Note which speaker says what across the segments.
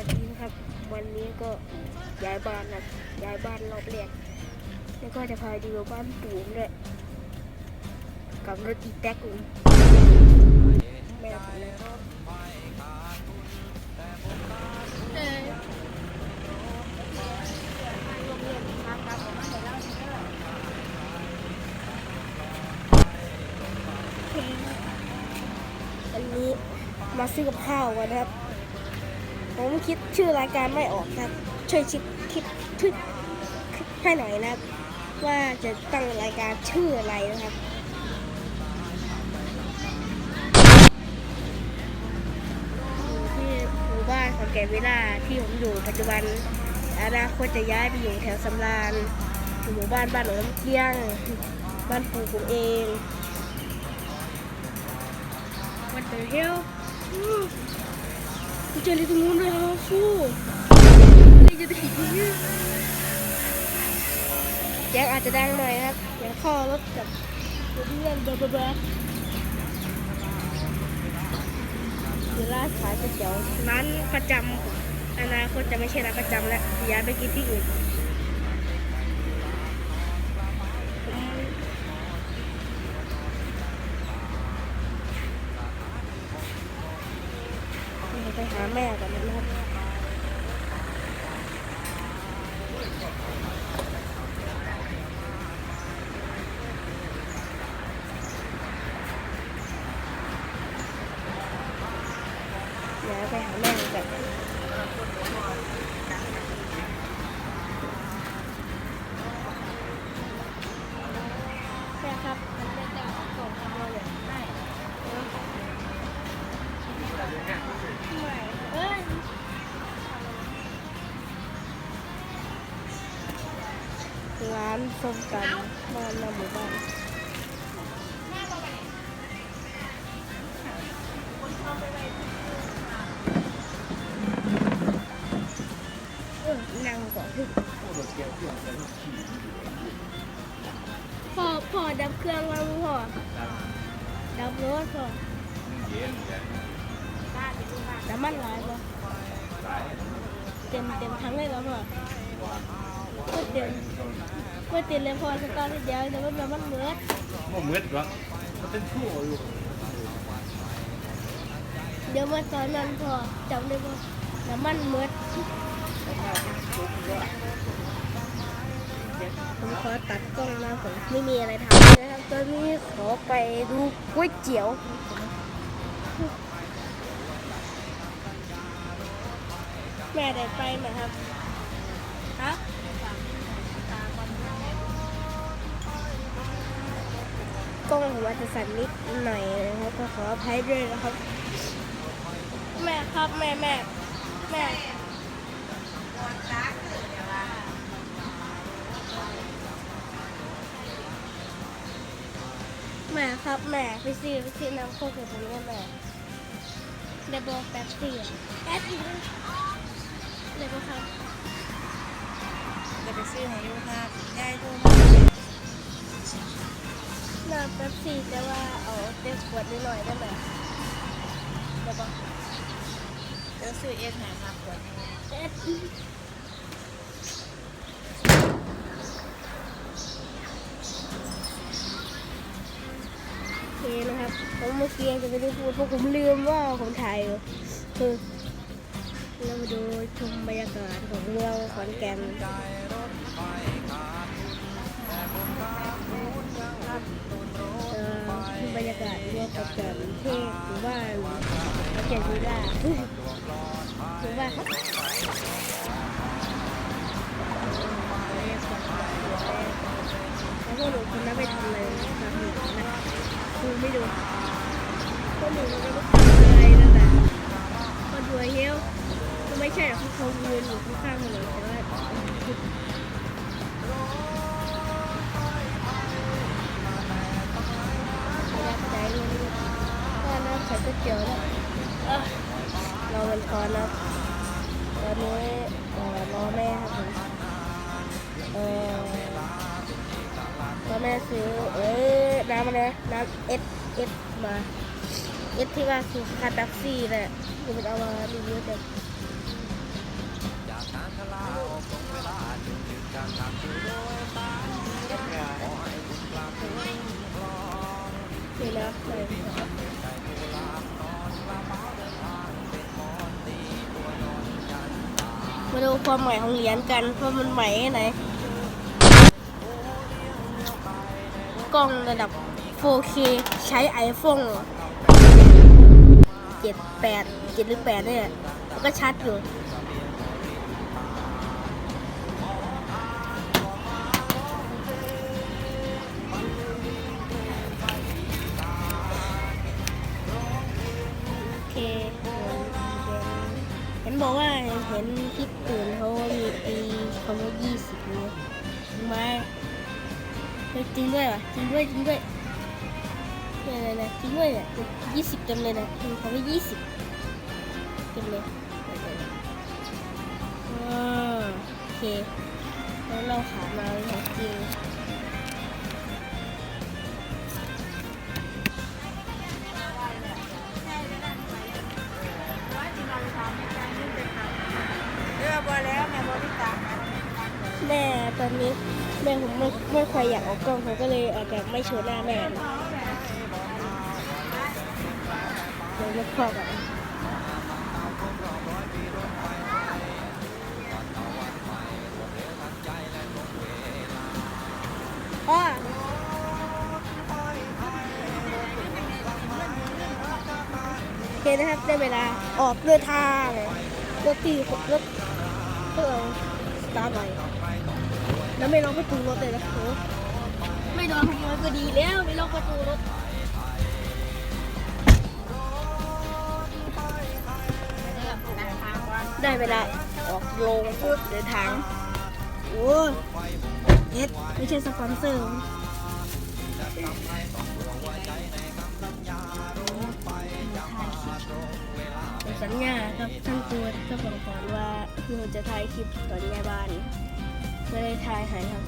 Speaker 1: วัสดีครับ วันนี้ก็ย้ายบ้านนะย้ายบ้านรอบแรกแล้วก็จะพาดูบ้านปู่ผมด้วยกับรถอีแท็กผมแม่อออันนี้มาซื้อกับข้าวกันนะครับ ผมคิดชื่อรายการไม่ออกครับ ช่วยคิดคิดคิดให้หน่อยนะครับ ว่าจะตั้งรายการชื่ออะไรนะครับอยู่ที่หมู่บ้านของแก่นวิลาที่ผมอยู่ปัจจุบันอนาคตจะย้ายไปอยู่แถวสำราญอยู่หมู่บ้านบ้านหนองน้ำเกี้ยง บ้านปู่ผมเอง What the hell กู เจอลิตรงนู้นด้วยครับฟูนี่จะได้แจ็คอาจจะดังหน่อยครับอย่างข้อรถกับเพื่อนบอร์เบอะเบอร์คือร้านขายก๋วยเตี๋ยวร้านประจำองอนาคตจะไม่ใช่ร้านประจำแล้วย้ายไปกินที่อื่นผมไปหาแม่กันนะครับ เดี๋ยวไปหาแม่กันแม่ครับ มันจะจะส่งมาเลยได้ไม่เอ้ยร้านส้มตำบ้านในหมู่บ้าน ดับรถพ่อน้ำมันหลายพ่อเต็มเต็มทั้งเลยแล้วพ่อก็เต็มก็เต็มเลยพ่อสตาร์ทเดียวแต่ว่าน้ำมันเมือด
Speaker 2: บ่มืดวะมันเป็นชั่วอยู่
Speaker 1: เดี๋ยวมาตอนนั้นพ่อจำได้พ่อน้ำมันเมือด ผมขอตัดกล้องนะผมไม่มีอะไรทำนะครับตอนนี้ขอไปดูก๋วยเตี๋ยวแม่ได้ไปไหมครับฮะกล้องผมอาจจะสั่นนิดหน่อยนะครับก็ขออภัยด้วยนะครับ แม่ครับแม่แม่แม่ แม่ไปซื้อไปซื้อน้ำโคกกับผมเนี่ยแม่เดบอกแป๊บซี่อะแป๊บซี่เดียวบอกครับ
Speaker 3: จะไปซื้อให้ลูกค้าได้ดูมา
Speaker 1: น้ำแป๊บซี่แต่ว่าเอาเต็มขวดนิดหน่อยได้ไหมเดบอก
Speaker 3: เดี๋ยวซื้อเอ็นให้มาขวด
Speaker 1: แป๊บโอเคนะครับ ผมเมื่อกี้จะไม่ได้พูดเพราะผมลืมว่าผมถ่ายอยู่คือเรามาดูชมบรรยากาศของเมืองขอนแก่นบรรยากาศเมืองขอนแก่นเทพหรือว่าขอนแก่นวีล่าหรือว่าแล้วก็หนูคนนั้นไปทำอะไรกับหนูนะดูไม่ดู ก็หนูไม่ได้ทำอะไรนั่นแหละก็ดูเฮลก็ไม่ใช่หรอกที่เขายืนอยู่ข้างๆถนนแต่ว่าไม่ได้ใจเลยก๋วยเตี๋ยวเอ้อเราเป็นคอนนะตอนนี้รอแม่ครับผมเออรอแม่ซื้อ เอ้ยน้ำอะไรนะน้ำเอสเอสมา เอสที่ว่าคือคาแท็กซี่แหละคือมันเอามารีวิวแต่นี่นะเลยมาดูความใหม่ของเหรียญกันว่ามันใหม่แค่ไหนกล้องระดับ 4K ใช้ iPhone 7 8 7หรือ8เนี่ยมันก็ชัดอยู่โอเคเห็นบอกว่าเห็นคลิปอื่นเขามีปีเขาว่ายี่สิบเลยจริงไหมจริงด้วยวะจริงด้วยจริงด้วย เนี่ยเนี่ยเนี่ยจริงด้วยเนี่ยยี่สิบเต็มเลยนะทิ้งเขาว่ายี่สิบเต็มเลยโอเค แล้วเราขามาเลยของจริง
Speaker 3: เลือกบอแล้วแม่บริการนะ
Speaker 1: แม่ตอนนี้แม่ผมไม่ไม่ค่อยอยากออกกล้องผมก็เลยอาจจะไม่โชว์หน้าแม่นะ เดี๋ยกพ่อก่อนพ่อโอเคนะครับได้เวลาออกเดินทางรถตีรถเพื่อสตาร์ไว้แล้วไม่ล็อกประตูรถเลยนะโหไม่โดนขโมยก็ดีแล้วไม่ล็อกประตูรถ ได้เวลาออกโรงปุ๊บเดินทางโอ้เอ็ดไม่ใช่สปอนเซอร์สัญญาครับท่านตัวเจ้าของก่อนว่าหนูจะถ่ายคลิปตอนย้ายบ้านไม่ได้ถ่ายหายครับ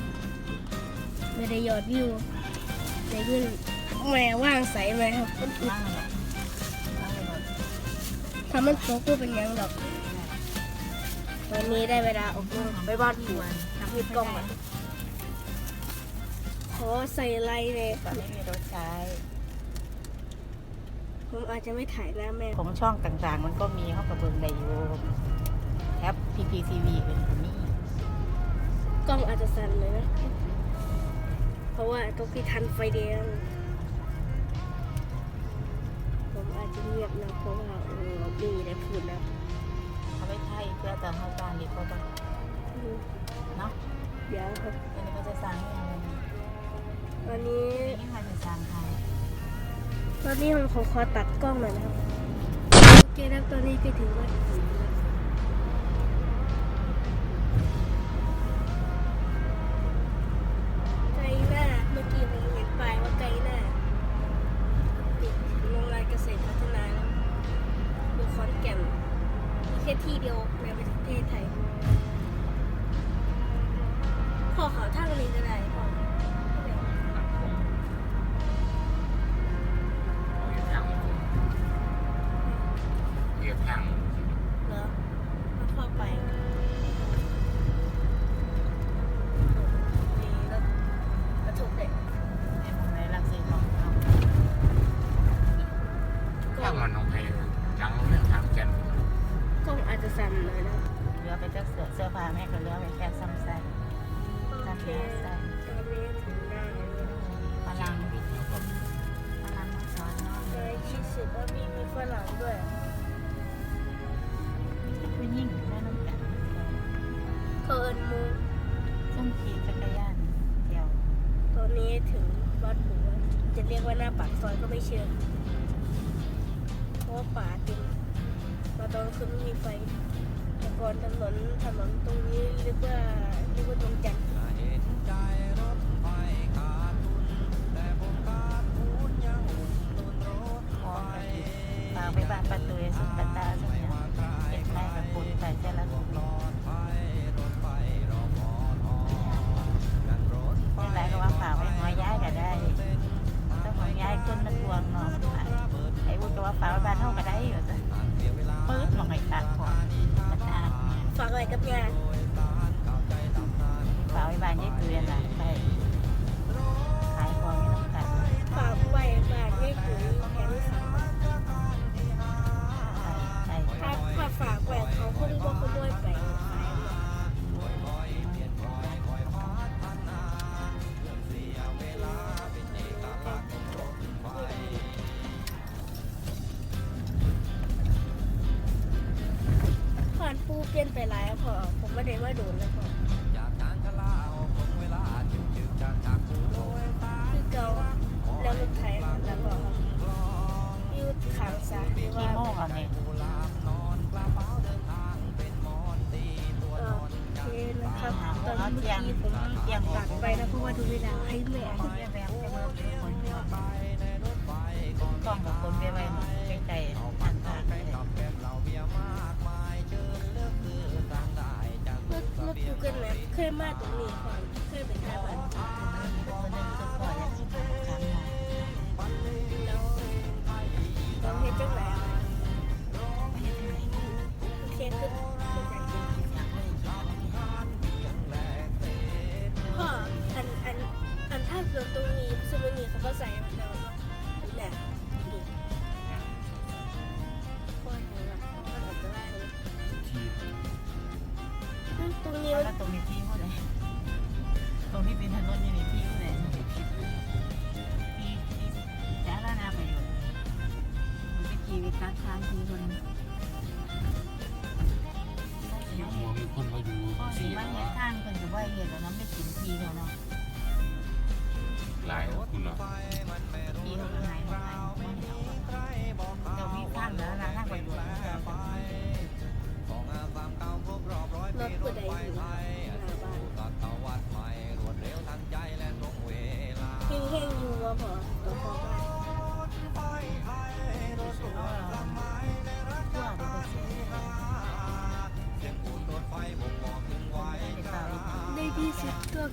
Speaker 1: ไม่ได้ยอดวิวในเรื่องแหม่ว่างใสไหมครับมันอึดทำมันโตก็เป็นยังดอก วันนี้ได้เวลาออกโรงไปบ้านปู่ทำให้กล้องอะขอใส่ไลน์เลย
Speaker 3: ตอนนี้มีรถใช้
Speaker 1: ผมอาจจะไม่ถ่ายหน้าแม่
Speaker 3: ของช่องต่างๆ มันก็มีเข้ากับเบิงในยูแอป PPTV เป็นคนนี้
Speaker 1: กล้องอาจจะสั่นเลยนะ เพราะว่าตรงที่ทันไฟแดงผมอาจจะเงียบนะเพราะว่าเออมีอะไรพูดนะ
Speaker 3: เขาไม่ใช่ เพื่อจะให้การรีพอร์ต
Speaker 1: อืม
Speaker 3: เนาะ
Speaker 1: เดี๋ยวครับ
Speaker 3: อันนี้ก็จะสร้างยังไง
Speaker 1: ตอนนี้
Speaker 3: นี่ใครจะสร้างใคร
Speaker 1: ตอนนี้ผมขอขอตัดกล้องหน่อยนะครับโอเคครับตอนนี้ก็ถึงวัด
Speaker 3: นี้
Speaker 1: ถึงวัดหัวจะเรียกว่าหน้าปากซอยก็ไม่เชื่อเพราะว่าป่าเต็มมาตอนคืนไม่มีไฟแต่ก่อนถนนถนนตรงนี้เรียกว่าเรียกว่าดวงจันทร์
Speaker 3: เปลี่ยนไป
Speaker 1: หลายแล้วพอผมไม่ได้ว่าโดนแล้วพอ แ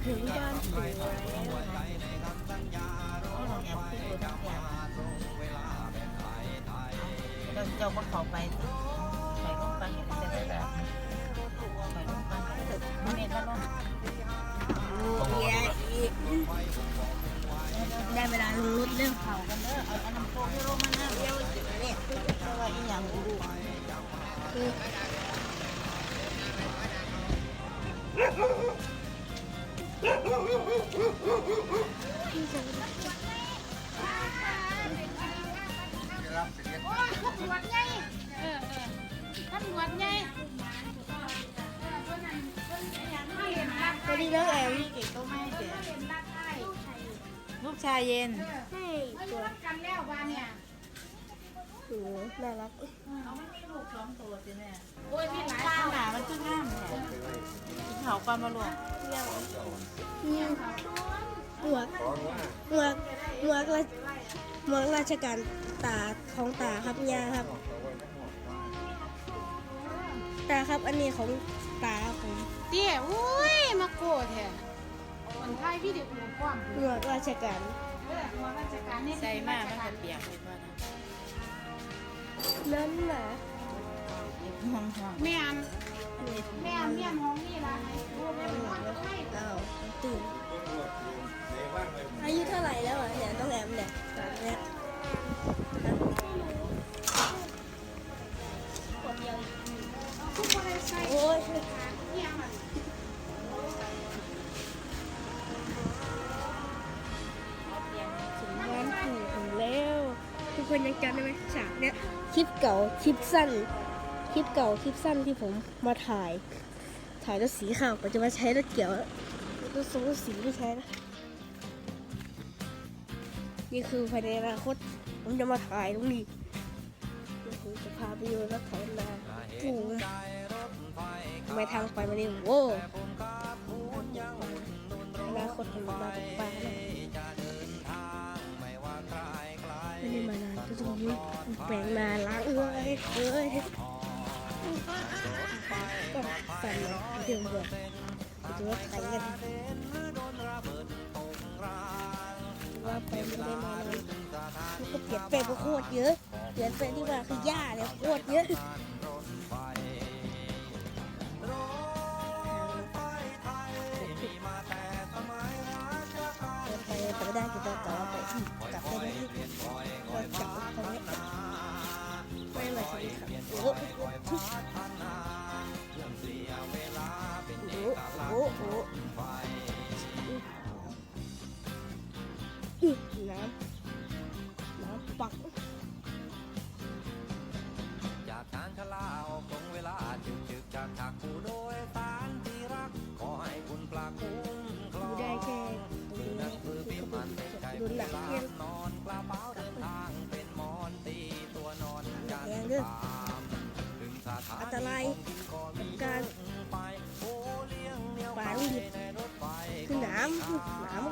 Speaker 1: ถึ
Speaker 3: ง
Speaker 1: บ้าน
Speaker 3: ส
Speaker 1: วยแล้ว
Speaker 3: เราเจ้าก็เขาไปไปลงไปเห็นจะได้แบบไปลงไปมันเมตรลง
Speaker 1: เยอีกได้เวลาลงรถเรื่อง
Speaker 3: เขากันเด้อเอาอันน้ำโค้งที่ลงมาหน้าเดียวเนี่ยเพราะว่าอีหยังกูรู้
Speaker 1: คือ
Speaker 4: ตำรวจไงเออเออตำรวจไง
Speaker 1: ตอนนี้น้องแอม
Speaker 3: เก่งก็ไม่เสีย
Speaker 4: เป็นรักไอ้
Speaker 3: ลูกชายเย็น
Speaker 1: ให้
Speaker 4: มาอ
Speaker 1: ตั
Speaker 4: ยู่
Speaker 1: ว
Speaker 4: รักกันแล้วบ้านเนี่ย
Speaker 1: หนูน่ารัก
Speaker 3: เอาไม่มี ลูกสองตัวสิแม่
Speaker 4: โอ้ยมีหลาย
Speaker 3: ข้า
Speaker 4: คน
Speaker 3: หนามันขึ้นง่ามเนี่ยเขาก่อนมาลวก
Speaker 1: เงี้ยนี่หมวกหมวกหมวกราหมวกราชการตาของตาครับยาครับ ตาครับอันนี้ของตาผม
Speaker 4: เตี้ยอุ้ยมาโกรธแท้มันถ่ายวิดีโอความ
Speaker 1: หมวกราชการ
Speaker 4: เออหัวราชการนี่
Speaker 3: ใส่มากมันก็เปียกเลยพ่อนะ
Speaker 1: นั่นนะ
Speaker 3: ห้องห้อง
Speaker 4: แม่นแม่นเมียนห้องนี่ล่ะให้ลูกแม่เป็นคนให้
Speaker 1: อ้าวตื่นอายุเท่าไหร่แล้วอะเนี่ยน้องแอมเนี่ยตอนเนี้ยฮะคนเดียว
Speaker 4: ทุกคนได้ใส่
Speaker 1: โอ้ย
Speaker 4: เนี่ยมัน
Speaker 1: ถึงบ้านปู่ผมแล้วทุกคนยังจำได้ไหมฉากเนี้ยคลิปเก่าคลิปสั้นค ลิปเก่าคลิปสั้นที่ผมมาถ่าย ถ่ายรถสีขาวก็จะมาใช้รถเกี่ยวรถสูงรถสีไม่ใช้นะนี่คือภายในอนาคตผมจะมาถ่ายตรงนี้ผมจะพาไปดูรถไถนาปูนะทำไมทางไปมันนี่โว้อนาคตผมมาตกปลาแล้วไม่ได้มานานก็ตรงนี้แปลงนาล้างเอ้ยเอ้ย ก็สั่นเลยเดี๋ยวเบื่อจะว่าไถกันว่าไปไม่ได้มานานมันก็เปลี่ยนแปลงไปโคตรเยอะ เปลี่ยนแปลงที่ว่าคือย่าเนี่ยโคตรเยอะ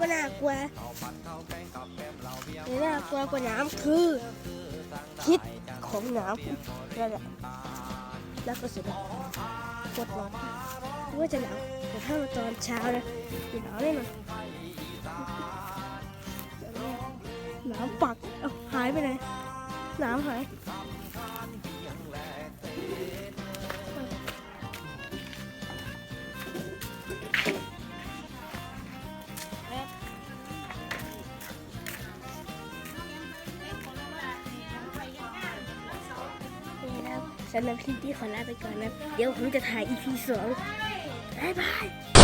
Speaker 1: ก็
Speaker 5: น่ากลัวแต่
Speaker 1: น่ากลัวกว่าน้ำคือพิษของน้ำนั่นแหละแล้วก็สุดปวดร้อนว่าจะหนาวแต่ถ้ามาตอนเช้านะจะหนาวแน่นอนน้ำปักเอ้าหายไปไหนน้ำหายำหรับคลิปนี้ขอลาไปก่อนนะ เดี๋ยวผมจะถ่าย EP สองบ๊ายบาย